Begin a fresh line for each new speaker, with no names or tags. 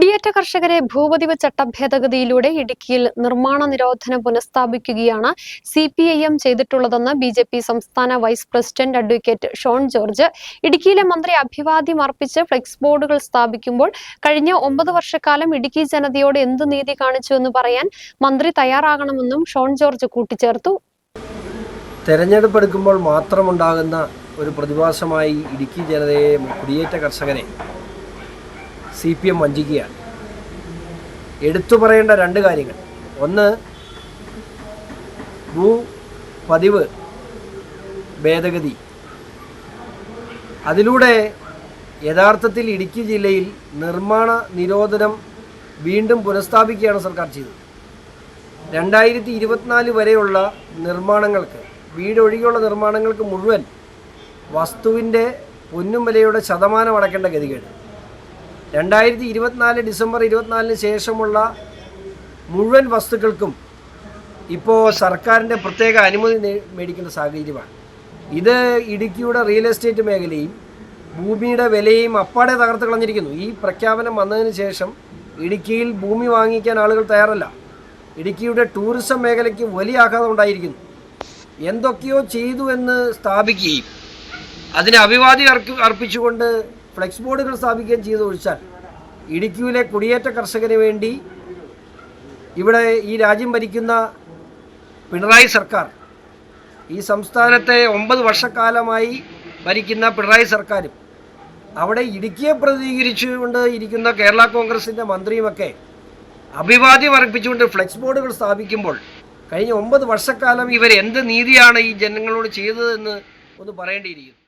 കുടിയേറ്റ കർഷകരെ ഭൂപതിവ് ചട്ട ഭേദഗതിയിലൂടെ ഇടുക്കിയിൽ നിർമ്മാണ നിരോധനം പുനഃസ്ഥാപിക്കുകയാണ് സി പി ഐ എം ചെയ്തിട്ടുള്ളതെന്ന് ബി ജെ പി സംസ്ഥാന vice president advocate Shone George. ഇടുക്കിയിലെ മന്ത്രി അഭിവാദ്യം അർപ്പിച്ച് ഫ്ലെക്സ് ബോർഡുകൾ സ്ഥാപിക്കുമ്പോൾ കഴിഞ്ഞ ഒമ്പത് വർഷക്കാലം ഇടുക്കി ജനതയോട് എന്ത് നീതി കാണിച്ചു എന്ന് പറയാൻ മന്ത്രി തയ്യാറാകണമെന്നും ഷോൺ ജോർജ് കൂട്ടിച്ചേർത്തു.
തെരഞ്ഞെടുപ്പ് എടുക്കുമ്പോൾ മാത്രമുണ്ടാകുന്ന ഒരു പ്രതിഭാസമായി ഇടുക്കി ജനതയെ കുടിയേറ്റ കർഷകരെ സി പി എം വഞ്ചിക്കുകയാണ്. എടുത്തു പറയേണ്ട രണ്ട് കാര്യങ്ങൾ. ഒന്ന് ഭൂ പതിവ് ഭേദഗതി. അതിലൂടെ യഥാർത്ഥത്തിൽ ഇടുക്കി ജില്ലയിൽ നിർമ്മാണ നിരോധനം വീണ്ടും പുനഃസ്ഥാപിക്കുകയാണ് സർക്കാർ ചെയ്തത്. രണ്ടായിരത്തി ഇരുപത്തിനാല് വരെയുള്ള നിർമ്മാണങ്ങൾക്ക് വീടൊഴികെയുള്ള നിർമ്മാണങ്ങൾക്ക് മുഴുവൻ വസ്തുവിന്റെ പൊന്നും വിലയുടെ ശതമാനം അടക്കേണ്ട ഗതികേട്. രണ്ടായിരത്തി ഇരുപത്തിനാല് ഡിസംബർ ഇരുപത്തിനാലിന് ശേഷമുള്ള മുഴുവൻ വസ്തുക്കൾക്കും ഇപ്പോൾ സർക്കാരിന്റെ പ്രത്യേക അനുമതി മേടിക്കുന്ന സാഹചര്യമാണ്. ഇത് ഇടുക്കിയുടെ റിയൽ എസ്റ്റേറ്റ് മേഖലയും ഭൂമിയുടെ വിലയും അപ്പാടെ തകർത്ത് കളഞ്ഞിരിക്കുന്നു. ഈ പ്രഖ്യാപനം വന്നതിന് ശേഷം ഇടുക്കിയിൽ ഭൂമി വാങ്ങിക്കാൻ ആളുകൾ തയ്യാറല്ല. ഇടുക്കിയുടെ ടൂറിസം മേഖലയ്ക്ക് വലിയ ആഘാതം ഉണ്ടായിരിക്കുന്നു. എന്തൊക്കെയോ ചെയ്തു എന്ന് സ്ഥാപിക്കുകയും അതിനെ അഭിവാദ്യം അർപ്പിച്ചുകൊണ്ട് ഫ്ലെക്സ് ബോർഡുകൾ സ്ഥാപിക്കുകയും ചെയ്ത് ഒഴിച്ചാൽ ഇടുക്കിയിലെ കുടിയേറ്റ കർഷകന് വേണ്ടി ഇവിടെ ഈ രാജ്യം ഭരിക്കുന്ന പിണറായി സർക്കാർ ഈ സംസ്ഥാനത്തെ ഒമ്പത് വർഷക്കാലമായി ഭരിക്കുന്ന പിണറായി സർക്കാരും അവിടെ ഇടുക്കിയെ പ്രതികരിച്ചുകൊണ്ട് ഇരിക്കുന്ന കേരള കോൺഗ്രസിന്റെ മന്ത്രിയുമൊക്കെ അഭിവാദ്യം അർപ്പിച്ചുകൊണ്ട് ഫ്ലെക്സ് ബോർഡുകൾ സ്ഥാപിക്കുമ്പോൾ കഴിഞ്ഞ ഒമ്പത് വർഷക്കാലം ഇവർ എന്ത് നീതിയാണ് ഈ ജനങ്ങളോട് ചെയ്തതെന്ന് ഒന്ന് പറയേണ്ടിയിരിക്കുന്നു.